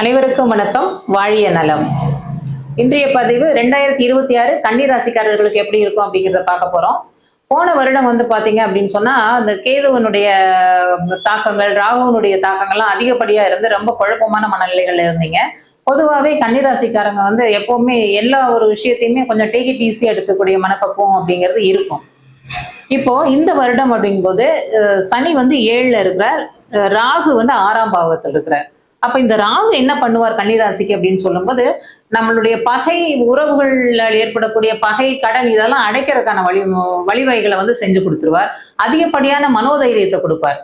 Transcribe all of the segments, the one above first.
அனைவருக்கும் வணக்கம். வாழிய நலம். இன்றைய பதிவு ரெண்டாயிரத்தி இருபத்தி ஆறு கன்னி ராசிக்காரர்களுக்கு எப்படி இருக்கும் அப்படிங்கிறத பார்க்க போறோம். போன வருடம் வந்து பாத்தீங்க அப்படின்னு சொன்னா அந்த கேதுவனுடைய தாக்கங்கள் ராகுவனுடைய தாக்கங்கள்லாம் அதிகப்படியா இருந்து ரொம்ப குழப்பமான மனநிலைகள்ல இருந்தீங்க. பொதுவாகவே கன்னிராசிக்காரங்க வந்து எப்பவுமே எல்லா ஒரு விஷயத்தையுமே கொஞ்சம் டேக் இட் ஈஸியா எடுத்துக்கூடிய மனப்பக்குவம் அப்படிங்கிறது இருக்கும். இப்போ இந்த வருடம் அப்படிங்கும்போது சனி வந்து ஏழுல இருக்கிறார். ராகு வந்து ஆறாம் பாவத்தில் இருக்கிறார். அப்ப இந்த ராகு என்ன பண்ணுவார் கன்னிராசிக்கு அப்படின்னு சொல்லும்போது நம்மளுடைய பகை உறவுகள்ல ஏற்படக்கூடிய பகை கடன் இதெல்லாம் அடைக்கிறதுக்கான வழி வழிவகைகளை வந்து செஞ்சு கொடுத்துருவார். அதிகப்படியான மனோதைரியத்தை கொடுப்பார்.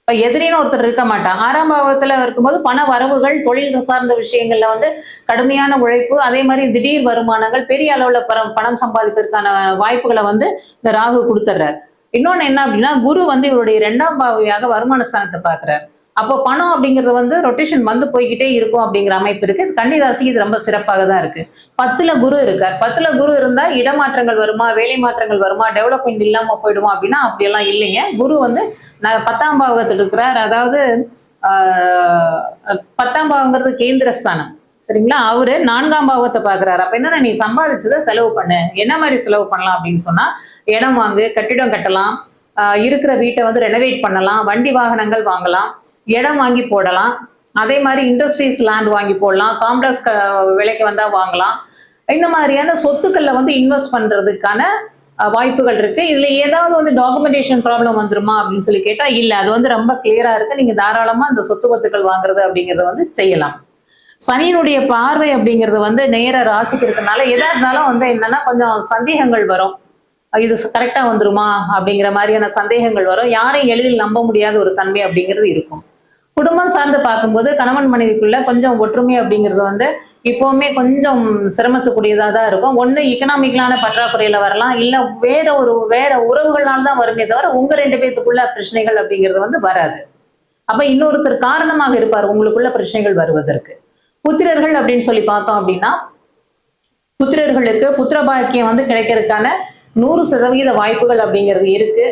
இப்போ எதிரின்னு ஒருத்தர் இருக்க மாட்டான். ஆறாம் பாவத்துல இருக்கும்போது பண வரவுகள் தொழில் சார்ந்த விஷயங்கள்ல வந்து கடுமையான உழைப்பு அதே மாதிரி திடீர் வருமானங்கள் பெரிய அளவுல பணம் பணம் சம்பாதிப்பதற்கான வாய்ப்புகளை வந்து இந்த ராகு கொடுத்துட்றார் இன்னொன்னு என்ன அப்படின்னா குரு வந்து இவருடைய இரண்டாம் பாவையாக வருமான ஸ்தானத்தை பார்க்கிறார். அப்போ பணம் அப்படிங்கிறது வந்து ரொட்டேஷன் வந்து போய்கிட்டே இருக்கும் அப்படிங்கிற அமைப்பு இருக்கு. கன்னிராசிக்கு இது ரொம்ப சிறப்பாக தான் இருக்கு. பத்துல குரு இருக்கார். பத்துல குரு இருந்தா இடமாற்றங்கள் வருமா வேலை மாற்றங்கள் வருமா டெவலப்மெண்ட் இல்லாம போயிடுமா அப்படின்னா அப்படியெல்லாம் இல்லைங்க. குரு வந்து நான் பத்தாம் பாவகத்தில் இருக்கிறார். அதாவது ஆஹ், பத்தாம் பாவங்கிறது கேந்திரஸ்தானம். சரிங்களா? அவரு நான்காம் பாவத்தை பாக்குறாரு அப்ப என்னன்னா நீ சம்பாதிச்சதை செலவு பண்ணு. என்ன மாதிரி செலவு பண்ணலாம் அப்படின்னு சொன்னா இடம் வாங்கு கட்டிடம் கட்டலாம். ஆஹ், இருக்கிற வீட்டை வந்து ரெனோவேட் பண்ணலாம். வண்டி வாகனங்கள் வாங்கலாம். இடம் வாங்கி போடலாம். அதே மாதிரி இண்டஸ்ட்ரீஸ் லேண்ட் வாங்கி போடலாம். காம்ப்ளெக்ஸ் விலைக்கு வந்தா வாங்கலாம். இந்த மாதிரியான சொத்துக்கள்ல வந்து இன்வெஸ்ட் பண்றதுக்கான வாய்ப்புகள் இருக்கு. இதுல ஏதாவது வந்து டாக்குமெண்டேஷன் ப்ராப்ளம் வந்துருமா அப்படின்னு சொல்லி கேட்டா இல்ல. அது வந்து ரொம்ப கிளியரா இருக்கு. நீங்க தாராளமா அந்த சொத்து பத்துக்கள் வாங்குறது அப்படிங்கறத வந்து செய்யலாம். சனியினுடைய பார்வை அப்படிங்கிறது வந்து நேர ராசிக்கு இருக்கிறதுனால எதா இருந்தாலும் வந்து என்னன்னா கொஞ்சம் சந்தேகங்கள் வரும். இது கரெக்டா வந்துருமா அப்படிங்கிற மாதிரியான சந்தேகங்கள் வரும். யாரையும் எளிதில் நம்ப முடியாத ஒரு தன்மை அப்படிங்கிறது இருக்கும். குடும்பம் சார்ந்து பார்க்கும்போது கணவன் மனைவிக்குள்ள கொஞ்சம் ஒற்றுமை அப்படிங்கிறது வந்து இப்போவுமே கொஞ்சம் சிரமத்துக்குரியதாக தான் இருக்கும். ஒன்று எக்கனாமிக்கலான பற்றாக்குறையில வரலாம். இல்லை வேற ஒரு வேற உறவுகளால் தான் வருமே தவிர உங்க ரெண்டு பேத்துக்குள்ள பிரச்சனைகள் அப்படிங்கிறது வந்து வராது. அப்போ இன்னொருத்தர் காரணமாக இருப்பார். உங்களுக்குள்ள பிரச்சனைகள் வருவதற்கு. புத்திரர்கள் அப்படின்னு சொல்லி பார்த்தோம் அப்படின்னா புத்திரர்களுக்கு புத்திர பாக்கியம் வந்து கிடைக்கிறதுக்கான நூறு சதவீத வாய்ப்புகள் அப்படிங்கிறது இருக்கு.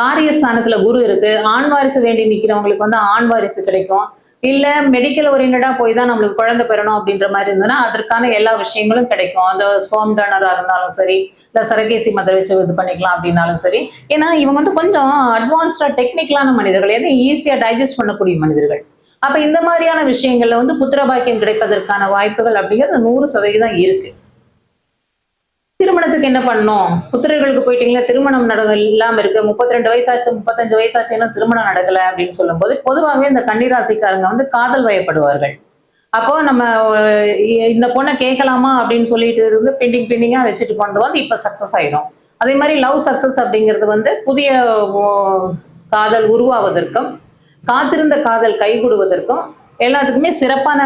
காரியஸ்தானத்துல குரு இருக்கு. ஆண் வாரிசு வேண்டி நிக்கிறவங்களுக்கு வந்து ஆண் வாரிசு கிடைக்கும். இல்ல மெடிக்கல் ஓரியன்டா போய் தான் நம்மளுக்கு குழந்தை பெறணும் அப்படின்ற மாதிரி இருந்ததுன்னா அதற்கான எல்லா விஷயங்களும் கிடைக்கும். அந்த ஸ்போம் டோனரா இருந்தாலும் சரி இல்ல சரகேசி மத வச்சு இது பண்ணிக்கலாம் அப்படின்னாலும் சரி. ஏன்னா இவங்க வந்து கொஞ்சம் அட்வான்ஸ்டா டெக்னிக்கலான மனிதர்கள். எதுவும் ஈஸியா டைஜஸ்ட் பண்ணக்கூடிய மனிதர்கள். அப்ப இந்த மாதிரியான விஷயங்கள்ல வந்து புத்திரபாக்கியம் கிடைப்பதற்கான வாய்ப்புகள் அப்படிங்கிறது நூறு சதவீதம் இருக்கு. திருமணத்துக்கு என்ன பண்ணோம்? புத்திரர்களுக்கு போயிட்டீங்களா? திருமணம் நட இல்லாம இருக்கு. முப்பத்தி ரெண்டு வயசாச்சு முப்பத்தஞ்சு வயசாச்சு இன்னும் திருமணம் நடக்கல அப்படின்னு சொல்லும்போது பொதுவாகவே இந்த கன்னிராசிக்காரங்க வந்து காதல் வயப்படுவார்கள். அப்போ நம்ம இந்த பொண்ணை கேட்கலாமா அப்படின்னு சொல்லிட்டு இருந்து பெண்டிங் பெண்டிங்கா வச்சுட்டு கொண்டு வந்து இப்ப சக்சஸ் ஆயிடும். அதே மாதிரி லவ் சக்சஸ் அப்படிங்கிறது வந்து புதிய ஓ, காதல் உருவாவதற்கும் காத்திருந்த காதல் கைகூடுவதற்கும் எல்லாத்துக்குமே சிறப்பான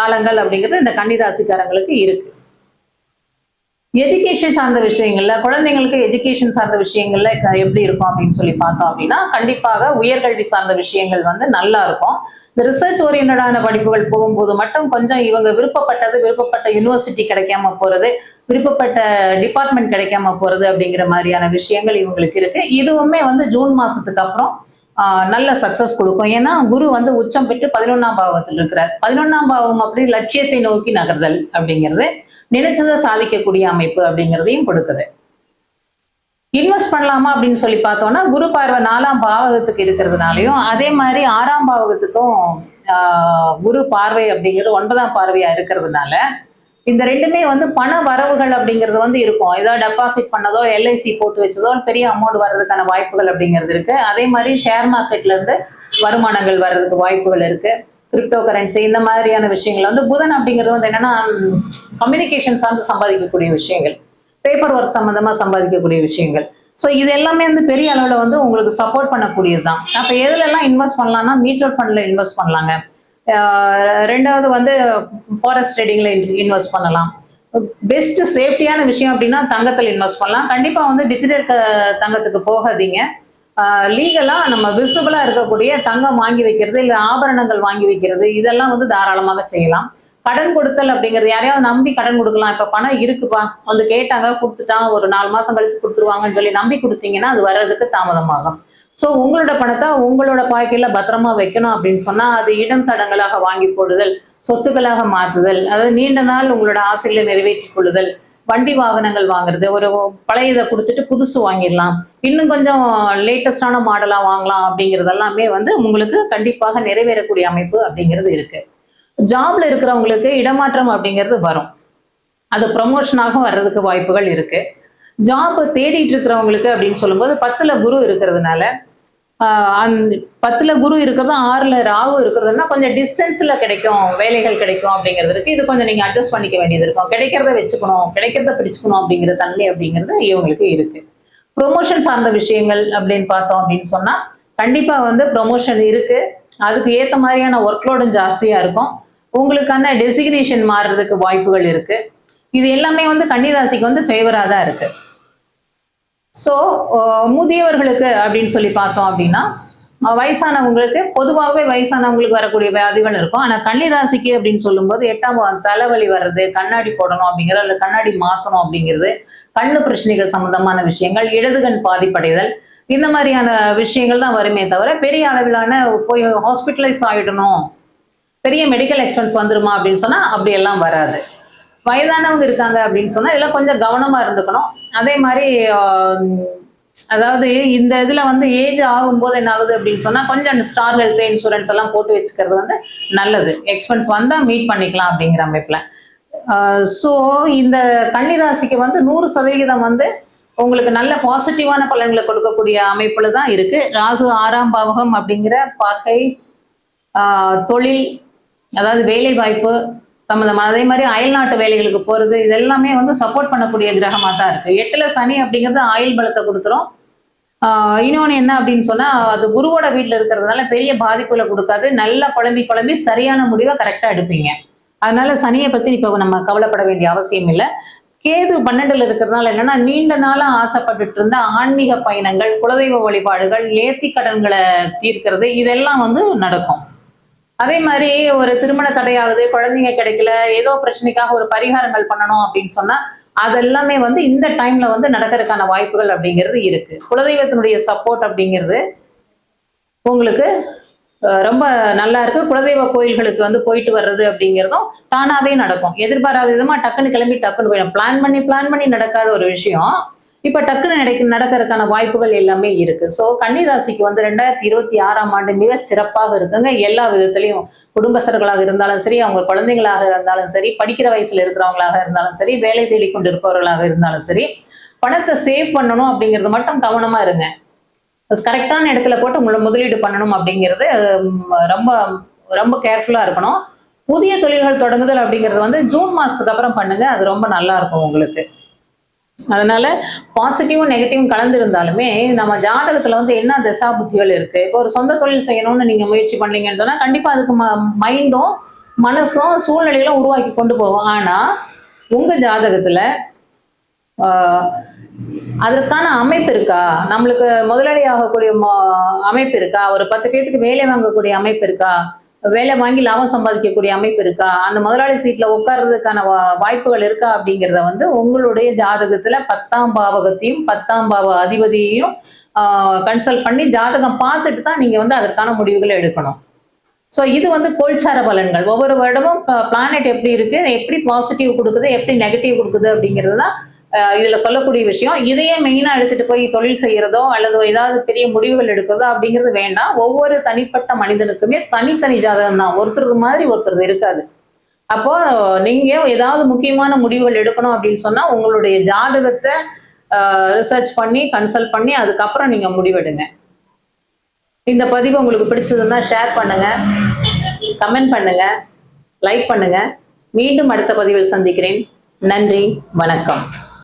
காலங்கள் அப்படிங்கிறது இந்த கன்னிராசிக்காரங்களுக்கு இருக்கு. எஜுகேஷன் சார்ந்த விஷயங்கள்ல குழந்தைங்களுக்கு எஜுகேஷன் சார்ந்த விஷயங்கள்ல எப்படி இருக்கும் அப்படின்னு சொல்லி பார்த்தோம் அப்படின்னா கண்டிப்பாக உயர்கல்வி சார்ந்த விஷயங்கள் வந்து நல்லா இருக்கும். இந்த ரிசர்ச் ஓரியன்டான படிப்புகள் போகும்போது மட்டும் கொஞ்சம் இவங்க விருப்பப்பட்டது விருப்பப்பட்ட யூனிவர்சிட்டி கிடைக்காம போறது விருப்பப்பட்ட டிபார்ட்மெண்ட் கிடைக்காம போறது அப்படிங்கிற மாதிரியான விஷயங்கள் இவங்களுக்கு இருக்கு. இதுவுமே வந்து ஜூன் மாசத்துக்கு அப்புறம் நல்ல சக்சஸ் கொடுக்கும். ஏன்னா குரு வந்து உச்சம் பெற்று பதினொன்னாம் பாவத்தில் இருக்கிறார். பதினொன்னாம் பாவம் அப்படி லட்சியத்தை நோக்கி நகர்தல் அப்படிங்கிறது நினைச்சதை சாதிக்கக்கூடிய அமைப்பு அப்படிங்கிறதையும் கொடுக்குது. இன்வெஸ்ட் பண்ணலாமா அப்படின்னு சொல்லி பார்த்தோம்னா குரு பார்வை நாலாம் பாவகத்துக்கு இருக்கிறதுனாலையும் அதே மாதிரி ஆறாம் பாவகத்துக்கும் ஆஹ், குரு பார்வை அப்படிங்கிறது ஒன்பதாம் பார்வையா இருக்கிறதுனால இந்த ரெண்டுமே வந்து பண வரவுகள் அப்படிங்கிறது வந்து இருக்கும். ஏதோ டெபாசிட் பண்ணதோ எல்ஐசி போட்டு வச்சதோ பெரிய அமௌண்ட் வர்றதுக்கான வாய்ப்புகள் அப்படிங்கிறது இருக்கு. அதே மாதிரி ஷேர் மார்க்கெட்ல இருந்து வருமானங்கள் வர்றதுக்கு வாய்ப்புகள் இருக்கு. கிரிப்டோ கரன்சி இந்த மாதிரியான விஷயங்கள் வந்து புதன் அப்படிங்கிறது வந்து என்னன்னா கம்யூனிகேஷன் சார்ந்து சம்பாதிக்கக்கூடிய விஷயங்கள். பேப்பர் ஒர்க் சம்பந்தமா சம்பாதிக்கக்கூடிய விஷயங்கள். ஸோ இது எல்லாமே வந்து பெரிய அளவில் வந்து உங்களுக்கு சப்போர்ட் பண்ணக்கூடியது தான் அப்போ எதுல எல்லாம் இன்வெஸ்ட் பண்ணலாம்னா மியூச்சுவல் ஃபண்டில் இன்வெஸ்ட் பண்ணலாங்க. ரெண்டாவது வந்து ஃபாரெக்ஸ் ட்ரேடிங்ல இன்வெஸ்ட் பண்ணலாம். பெஸ்ட் சேஃப்டியான விஷயம் அப்படின்னா தங்கத்தில் இன்வெஸ்ட் பண்ணலாம். கண்டிப்பாக வந்து டிஜிட்டல் தங்கத்துக்கு போகாதீங்க. லீகலாக நம்ம விசிபிளாக இருக்கக்கூடிய தங்கம் வாங்கி வைக்கிறது இல்லை ஆபரணங்கள் வாங்கி வைக்கிறது இதெல்லாம் வந்து தாராளமாக செய்யலாம். கடன் கொடுத்தல் அப்படிங்கிறது யாரையாவது நம்பி கடன் கொடுக்கலாம். இப்ப பணம் இருக்குப்பா வந்து கேட்டாங்க கொடுத்துட்டாங்க ஒரு நாலு மாசம் கழிச்சு கொடுத்துருவாங்கன்னு சொல்லி நம்பி கொடுத்தீங்கன்னா அது வர்றதுக்கு தாமதமாகும். ஸோ உங்களோட பணத்தை உங்களோட பாய்க்கையில பத்திரமா வைக்கணும் அப்படின்னு சொன்னா அது இடம் தடங்களாக வாங்கி போடுதல் சொத்துக்களாக மாற்றுதல் அதாவது நீண்ட நாள் உங்களோட ஆசைகளை நிறைவேற்றிக் கொள்ளுதல் வண்டி வாகனங்கள் வாங்குறது ஒரு பழைய இதை கொடுத்துட்டு புதுசு வாங்கிடலாம் இன்னும் கொஞ்சம் லேட்டஸ்டான மாடலாக வாங்கலாம் அப்படிங்கிறது எல்லாமே வந்து உங்களுக்கு கண்டிப்பாக நிறைவேறக்கூடிய அமைப்பு அப்படிங்கிறது இருக்கு. ஜாப்ல இருக்கிறவங்களுக்கு இடமாற்றம் அப்படிங்கிறது வரும். அது ப்ரமோஷனாக வர்றதுக்கு வாய்ப்புகள் இருக்கு. ஜாப் தேடிட்டு இருக்கிறவங்களுக்கு அப்படின்னு சொல்லும்போது பத்துல குரு இருக்கிறதுனால பத்துல குரு இருக்கிறதும் ஆறுல ராகு இருக்கிறதுனா கொஞ்சம் டிஸ்டன்ஸ்ல கிடைக்கும் வேலைகள் கிடைக்கும் அப்படிங்கிறதுக்கு இது கொஞ்சம் நீங்க அட்ஜஸ்ட் பண்ணிக்க வேண்டியது இருக்கும். கிடைக்கிறத வச்சுக்கணும் கிடைக்கிறத பிடிச்சுக்கணும் அப்படிங்கிற தன்மை அப்படிங்கிறது இவங்களுக்கு இருக்கு. ப்ரொமோஷன் சார்ந்த விஷயங்கள் அப்படின்னு பார்த்தோம் அப்படின்னு சொன்னா கண்டிப்பா வந்து ப்ரொமோஷன் இருக்கு. அதுக்கு ஏத்த மாதிரியான ஒர்க்லோடும் ஜாஸ்தியா இருக்கும். உங்களுக்கான டெசிக்னேஷன் மாறுறதுக்கு வாய்ப்புகள் இருக்கு. இது எல்லாமே வந்து கன்னிராசிக்கு வந்து ஃபேவரா தான் இருக்கு. ஸோ uh, முதியவர்களுக்கு அப்படின்னு சொல்லி பார்த்தோம் அப்படின்னா வயசானவங்களுக்கு பொதுவாகவே வயசானவங்களுக்கு வரக்கூடிய வியாதிகள் இருக்கும். ஆனால் கன்னிராசிக்கு அப்படின்னு சொல்லும்போது எட்டாம் தலைவலி வர்றது கண்ணாடி போடணும் அப்படிங்கிறது அல்ல கண்ணாடி மாற்றணும் அப்படிங்கிறது கண்ணு பிரச்சனைகள் சம்பந்தமான விஷயங்கள் இடதுகண் பாதிப்படைதல் இந்த மாதிரியான விஷயங்கள் தான் வருமே தவிர பெரிய அளவிலான போய் ஹாஸ்பிட்டலைஸ் ஆகிடணும் பெரிய மெடிக்கல் எக்ஸ்பென்ஸ் வந்துருமா அப்படின்னு சொன்னால் அப்படியெல்லாம் வராது. வயதானவங்க இருக்காங்க அப்படின்னு சொன்னா இதெல்லாம் கொஞ்சம் கவனமா இருந்துக்கணும். அதே மாதிரி அதாவது இந்த இதுல வந்து ஏஜ் ஆகும்போது என்ன ஆகுது அப்படின்னு சொன்னா கொஞ்சம் அந்த ஸ்டார் ஹெல்த் இன்சூரன்ஸ் எல்லாம் போட்டு வச்சுக்கிறது வந்து நல்லது. எக்ஸ்பென்ஸ் வந்தா மீட் பண்ணிக்கலாம் அப்படிங்கிற அமைப்புல. ஸோ இந்த கன்னிராசிக்கு வந்து நூறு சதவிகிதம் வந்து உங்களுக்கு நல்ல பாசிட்டிவான பலன்களை கொடுக்கக்கூடிய அமைப்புல தான் இருக்கு. ராகு ஆறாம் பாவகம் அப்படிங்கிற பகை ஆஹ் தொழில் அதாவது வேலை வாய்ப்பு சம்மந்தமான அதே மாதிரி அயல்நாட்டு வேலைகளுக்கு போறது இது எல்லாமே வந்து சப்போர்ட் பண்ணக்கூடிய கிரகமாக தான் இருக்கு. எட்டுல சனி அப்படிங்கிறது ஆயுள் பலத்தை கொடுக்குறோம் இன்னொன்று என்ன அப்படின்னு சொன்னா அது குருவோட வீட்டில் இருக்கிறதுனால பெரிய பாதிப்புல கொடுக்காது. நல்லா குழம்பி குழம்பி சரியான முடிவை கரெக்டாக எடுப்பீங்க. அதனால சனியை பத்தி இப்ப நம்ம கவலைப்பட வேண்டிய அவசியம் இல்லை. கேது பன்னெண்டுல இருக்கிறதுனால என்னன்னா நீண்ட நாளா ஆசைப்பட்டுட்டு இருந்த ஆன்மீக பயணங்கள் குலதெய்வ வழிபாடுகள் நேர்த்தி கடன்களை தீர்க்கிறது இதெல்லாம் வந்து நடக்கும். அதே மாதிரி ஒரு திருமண தடையாகுது குழந்தைங்க கிடைக்கல ஏதோ பிரச்சனைக்காக ஒரு பரிகாரங்கள் பண்ணணும் அப்படின்னு சொன்னா அதெல்லாமே வந்து இந்த டைம்ல வந்து நடக்கிறதுக்கான வாய்ப்புகள் அப்படிங்கிறது இருக்கு. குலதெய்வத்தினுடைய சப்போர்ட் அப்படிங்கிறது உங்களுக்கு ரொம்ப நல்லா இருக்கு. குலதெய்வ கோயில்களுக்கு வந்து போயிட்டு வர்றது அப்படிங்கிறதும் தானாவே நடக்கும். எதிர்பாராத விதமா டக்குன்னு கிளம்பி டக்குன்னு போயிடும். பிளான் பண்ணி பிளான் பண்ணி நடக்காத ஒரு விஷயம். இப்போ டக்குன்னு நடக்க நடக்கிறதுக்கான வாய்ப்புகள் எல்லாமே இருக்கு. ஸோ கன்னிராசிக்கு வந்து ரெண்டாயிரத்தி இருபத்தி ஆறாம் ஆண்டு மிக சிறப்பாக இருக்குங்க. எல்லா விதத்திலையும் குடும்பஸ்தர்களாக இருந்தாலும் சரி அவங்க குழந்தைங்களாக இருந்தாலும் சரி படிக்கிற வயசுல இருக்கிறவங்களாக இருந்தாலும் சரி வேலை தேடி கொண்டு இருப்பவர்களாக இருந்தாலும் சரி பணத்தை சேவ் பண்ணணும் அப்படிங்கிறது மட்டும் கவனமா இருங்க. கரெக்டான இடத்துல போட்டு உங்களை முதலீடு பண்ணணும் அப்படிங்கிறது ரொம்ப ரொம்ப கேர்ஃபுல்லா இருக்கணும். புதிய தொழில்கள் தொடங்குதல் அப்படிங்கிறது வந்து ஜூன் மாசத்துக்கு அப்புறம் பண்ணுங்க. அது ரொம்ப நல்லா இருக்கும் உங்களுக்கு. அதனால பாசிட்டிவும் நெகட்டிவும் கலந்து இருந்தாலுமே நம்ம ஜாதகத்துல வந்து என்ன தசா புத்திகள் இருக்கு? இப்போ ஒரு சொந்த தொழில் செய்யணும்னு நீங்க முயற்சி பண்ணீங்கன்னு சொன்னா கண்டிப்பா அதுக்கு மைண்டும் மனசும் சூழ்நிலைகளும் உருவாக்கி கொண்டு போகும். ஆனா உங்க ஜாதகத்துல ஆஹ், அதற்கான அமைப்பு இருக்கா? நம்மளுக்கு முதலடி ஆகக்கூடிய ம- அமைப்பு இருக்கா? ஒரு பத்து பேத்துக்கு வேலை வாங்கக்கூடிய அமைப்பு இருக்கா? வேலை வாங்கி லாபம் சம்பாதிக்கக்கூடிய அமைப்பு இருக்கா? அந்த முதலாளி சீட்ல உட்கார்றதுக்கான வா- வாய்ப்புகள் இருக்கா அப்படிங்கிறத வந்து உங்களுடைய ஜாதகத்துல பத்தாம் பாவகத்தையும் பத்தாம் பாவ அதிபதியையும் கன்சல்ட் பண்ணி ஜாதகம் பார்த்துட்டு தான் நீங்க வந்து அதற்கான முடிவுகளை எடுக்கணும். ஸோ இது வந்து கோல்சார பலன்கள். ஒவ்வொரு வருடமும் பிளானட் எப்படி இருக்கு? எப்படி பாசிட்டிவ் கொடுக்குது? எப்படி நெகட்டிவ் கொடுக்குது? அப்படிங்கிறது தான் இதுல சொல்லக்கூடிய விஷயம் இதையே மெயினா எடுத்துட்டு போய் தொழில் செய்யறதோ அல்லது ஏதாவது பெரிய முடிவுகள் எடுக்கிறதோ அப்படிங்கிறது வேண்டாம். ஒவ்வொரு தனிப்பட்ட மனிதனுக்குமே தனித்தனி ஜாதகம் தான் ஒருத்தருக்கு மாதிரி ஒருத்தர் இருக்காது. அப்போ நீங்க ஏதாவது முக்கியமான முடிவுகள் எடுக்கணும் அப்படின்னு சொன்னா உங்களுடைய ஜாதகத்தை ரிசர்ச் பண்ணி கன்சல்ட் பண்ணி அதுக்கப்புறம் நீங்க முடிவெடுங்க. இந்த பதிவு உங்களுக்கு பிடிச்சதுன்னா ஷேர் பண்ணுங்க. கமெண்ட் பண்ணுங்க. லைக் பண்ணுங்க. மீண்டும் அடுத்த பதிவில் சந்திக்கிறேன். நன்றி. வணக்கம்.